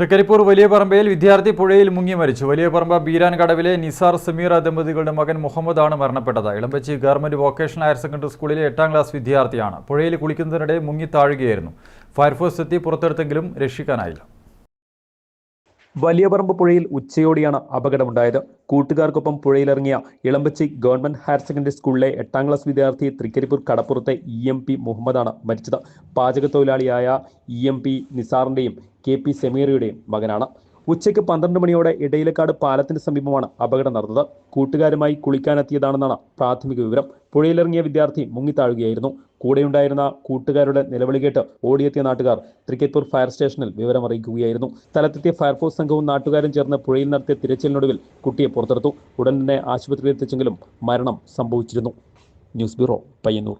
തൃക്കരിപ്പൂർ വലിയ പറമ്പയിൽ വിദ്യാർത്ഥി പുഴയിൽ മുങ്ങി മരിച്ചു. വലിയ പറമ്പ ബീരാൻ കടവിലെ നിസാർ സമീർ ദമ്പതികളുടെ മകൻ മുഹമ്മദാണ് മരണപ്പെട്ടത്. Elambachi government vocational higher secondary സ്കൂളിലെ എട്ടാം ക്ലാസ് വിദ്യാർത്ഥിയാണ്. പുഴയിൽ കുളിക്കുന്നതിനിടെ മുങ്ങി താഴുകയായിരുന്നു. ഫയർഫോഴ്സ് എത്തി പുറത്തെടുത്തെങ്കിലും രക്ഷിക്കാനായില്ല. വലിയ പറമ്പ് പുഴയിൽ ഉച്ചയോടെയാണ് അപകടമുണ്ടായത്. കൂട്ടുകാർക്കൊപ്പം പുഴയിലിറങ്ങിയ ഇളമ്പച്ചി ഗവൺമെന്റ് ഹയർ സെക്കൻഡറി സ്കൂളിലെ എട്ടാം ക്ലാസ് വിദ്യാർത്ഥി തൃക്കരിപ്പൂർ കടപ്പുറത്തെ ഇ എം പി മുഹമ്മദാണ് മരിച്ചത്. പാചകത്തൊഴിലാളിയായ ഇ എം പി നിസാറിന്റെയും കെ പി സെമീറയുടെയും മകനാണ്. ഉച്ചയ്ക്ക് പന്ത്രണ്ട് മണിയോടെ ഇടയിലക്കാട് പാലത്തിന് സമീപമാണ് അപകടം നടന്നത്. കൂട്ടുകാരുമായി കുളിക്കാനെത്തിയതാണെന്നാണ് പ്രാഥമിക വിവരം. പുഴയിലിറങ്ങിയ വിദ്യാർത്ഥി മുങ്ങിത്താഴുകയായിരുന്നു. കൂടെയുണ്ടായിരുന്ന കൂട്ടുകാരുടെ നിലവിളി കേട്ട് ഓടിയെത്തിയ നാട്ടുകാർ തൃക്കരിപ്പൂർ ഫയർ സ്റ്റേഷനിൽ വിവരം അറിയിക്കുകയായിരുന്നു. സ്ഥലത്തെത്തിയ ഫയർഫോഴ്സ് സംഘവും നാട്ടുകാരും ചേർന്ന് പുഴയിൽ നടത്തിയ തിരച്ചിലിനൊടുവിൽ കുട്ടിയെ പുറത്തെടുത്തു. ഉടൻ തന്നെ ആശുപത്രിയിൽ എത്തിച്ചെങ്കിലും മരണം സംഭവിച്ചിരുന്നു. News bureau Payyanur.